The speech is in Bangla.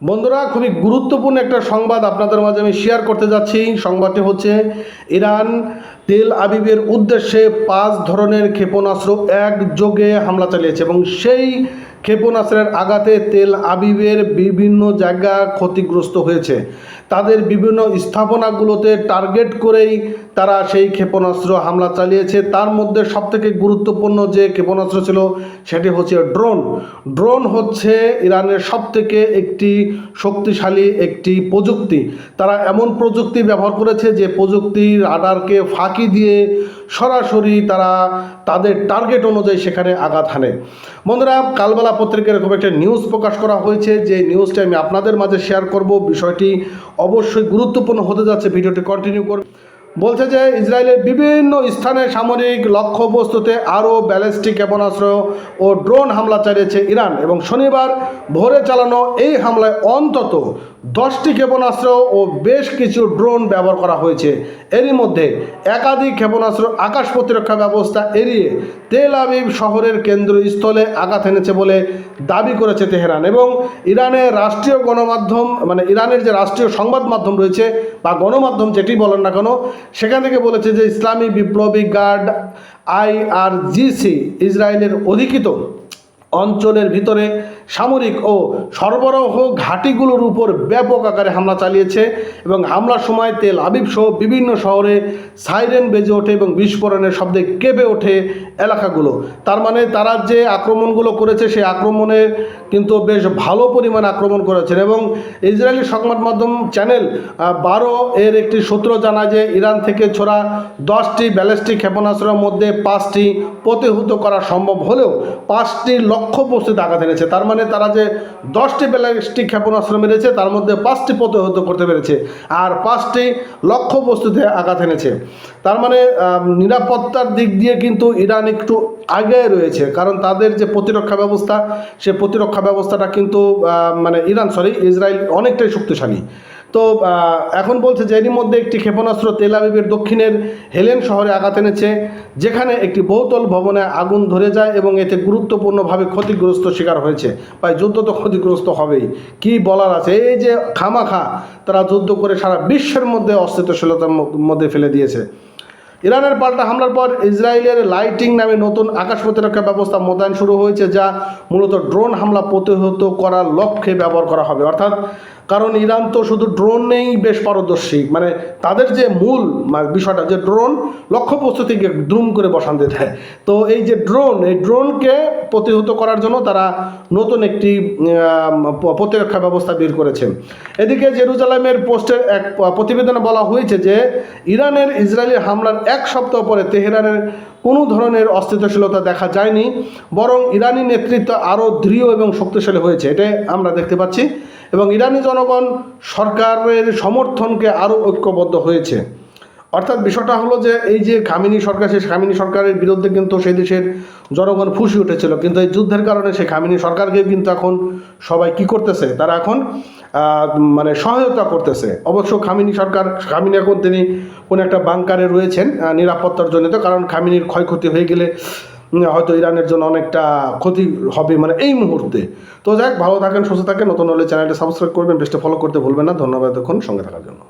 বন্ধুরা খুবই গুরুত্বপূর্ণ একটা সংবাদ আপনাদের মাঝে আমি শেয়ার করতে যাচ্ছি। সংবাদটি হচ্ছে ইরান তেল আবিবের উদ্দেশ্যে পাঁচ ধরনের ক্ষেপণাস্ত্র একযোগে হামলা চালিয়েছে এবং সেই ক্ষেপণাস্ত্রের আঘাতে তেল আবিবের বিভিন্ন জায়গা ক্ষতিগ্রস্ত হয়েছে। তাদের বিভিন্ন স্থাপনাগুলোতে টার্গেট করেই তারা সেই ক্ষেপণাস্ত্র হামলা চালিয়েছে। তার মধ্যে সবথেকে গুরুত্বপূর্ণ যে ক্ষেপণাস্ত্র ছিল সেটি হচ্ছে ড্রোন। ড্রোন হচ্ছে ইরানের সবথেকে একটি শক্তিশালী একটি প্রযুক্তি। তারা এমন প্রযুক্তি ব্যবহার করেছে যে প্রযুক্তি রাডারকে ফাঁকি দিয়ে সরাসরি তারা তাদের টার্গেট অনুযায়ী সেখানে আঘাত হানে। বন্ধুরা, কালবেলা পত্রিকার এরকম একটা নিউজ প্রকাশ করা হয়েছে। যে নিউজটি আমি আপনাদের মাঝে শেয়ার করব, বিষয়টি অবশ্যই গুরুত্বপূর্ণ হতে যাচ্ছে। ভিডিওটি কন্টিনিউ করবে বলছে যে ইসরায়েলের বিভিন্ন স্থানে সামরিক লক্ষ্য লক্ষ্যবস্তুতে আরও ব্যালিস্টিক ক্ষেপণাস্ত্র ও ড্রোন হামলা চালিয়েছে ইরান এবং শনিবার ভোরে চালানো এই হামলায় অন্তত দশটি ক্ষেপণাস্ত্র ও বেশ কিছু ড্রোন ব্যবহার করা হয়েছে। এরই মধ্যে একাধিক ক্ষেপণাস্ত্র আকাশ প্রতিরক্ষা ব্যবস্থা এড়িয়ে তেল আবিব শহরের কেন্দ্রস্থলে আঘাত এনেছে বলে দাবি করেছে তেহরান এবং ইরানের রাষ্ট্রীয় গণমাধ্যম মানে ইরানের যে রাষ্ট্রীয় সংবাদ মাধ্যম রয়েছে বা গণমাধ্যম যেটি বলেন না কেন সেখান থেকে বলেছে যে ইসলামী বিপ্লবী গার্ড আইআরজিসি ইসরায়েলের অধিকৃত অঞ্চলের ভিতরে সামরিক ও সরবরাহ ঘাঁটিগুলোর উপর ব্যাপক আকারে হামলা চালিয়েছে এবং হামলার সময় তেল আবিব সহ বিভিন্ন শহরে সাইরেন বেজে ওঠে এবং বিস্ফোরণের শব্দে কেঁপে ওঠে এলাকাগুলো। তার মানে তারা যে আক্রমণগুলো করেছে, সেই আক্রমণের কিন্তু বেশ ভালো পরিমাণ আক্রমণ করেছেন এবং ইসরায়েলি সংবাদ মাধ্যম চ্যানেল বারো এর একটি সূত্র জানায় যে ইরান থেকে ছোড়া দশটি ব্যালিস্টিক ক্ষেপণাস্ত্রের মধ্যে পাঁচটি প্রতিহত করা সম্ভব হলেও পাঁচটি লক্ষ্যবস্তুতে আঘাত এনেছে। তার মানে তারা যে দশটি ব্যালিস্টিক ক্ষেপণাস্ত্র মেরেছে, তার মধ্যে পাঁচটি প্রতিহত করতে পেরেছে আর পাঁচটি লক্ষ্যবস্তুতে আঘাত এনেছে। তার মানে নিরাপত্তার দিক দিয়ে কিন্তু ইরান একটু আগে রয়েছে, কারণ তাদের যে প্রতিরক্ষা ব্যবস্থা, সে প্রতিরক্ষা ব্যবস্থাটা কিন্তু মানে ইরান সরি ইসরায়েল অনেকটাই শক্তিশালী। তো এখন বলছে যে এরই মধ্যে একটি ক্ষেপণাস্ত্র তেল আবিবের দক্ষিণের হেলেন শহরে আঘাত এনেছে, যেখানে একটি বহুতল ভবনে আগুন ধরে যায় এবং এতে গুরুত্বপূর্ণভাবে ক্ষতিগ্রস্ত শিকার হয়েছে। ভাই, যুদ্ধ তো ক্ষতিগ্রস্ত হবেই। কি বলার আছে? এই যে খামাখা, তারা যুদ্ধ করে সারা বিশ্বের মধ্যে অস্তিত্বশীলতার মধ্যে ফেলে দিয়েছে। ইরানের পাল্টা হামলার পর ইসরায়েলের লাইটিং নামে নতুন আকাশ প্রতিরক্ষা ব্যবস্থা মোতায়েন শুরু হয়েছে, যা মূলত ড্রোন হামলা প্রতিহত করার লক্ষ্যে ব্যবহার করা হবে। অর্থাৎ কারণ ইরান তো শুধু ড্রোনেই বেশ পারদর্শী। মানে তাদের যে মূল মানে বিষয়টা, যে ড্রোন লক্ষ্য প্রস্তুতিকে দ্রুম করে বসান দিয়ে তো এই যে ড্রোন এই ড্রোনকে প্রতিহত করার জন্য তারা নতুন একটি প্রতিরক্ষা ব্যবস্থা বের করেছেন এদিকে জেরুজালেমের পোস্টের এক প্রতিবেদনে বলা হয়েছে যে, ইরানের ইসরায়েলি হামলার এক সপ্তাহ পরে তেহরানের কোনো ধরনের অস্তিত্বশীলতা দেখা যায়নি, বরং ইরানি নেতৃত্ব আরও দৃঢ় এবং শক্তিশালী হয়েছে। এটাই আমরা দেখতে পাচ্ছি। এবং ইরানি জনগণ সরকারের সমর্থনকে আরও ঐক্যবদ্ধ হয়েছে। অর্থাৎ বিষয়টা হলো যে এই যে খামিনি সরকার, সেই খামিনি সরকারের বিরুদ্ধে কিন্তু সেই দেশের জনগণ ফুসি উঠেছিল। কিন্তু এই যুদ্ধের কারণে সেই খামিনি সরকারকে কিন্তু এখন সবাই কি করতেছে? তারা এখন মানে সহায়তা করতেছে। অবশ্য খামিনি সরকার, খামিনি এখন তিনি কোনো একটা বাংকারে রয়েছেন নিরাপত্তার জন্য। তো কারণ খামিনির ক্ষয়ক্ষতি হয়ে গেলে হয়তো ইরানের জন্য অনেকটা ক্ষতি হবে মানে এই মুহূর্তে। তো যাক, ভালো থাকেন, সুস্থ থাকেন, নতুন হলে চ্যানেলটা সাবস্ক্রাইব করবেন বেস্টে ফলো করতে ভুলবেন না। ধন্যবাদ এখন সঙ্গে থাকার জন্য।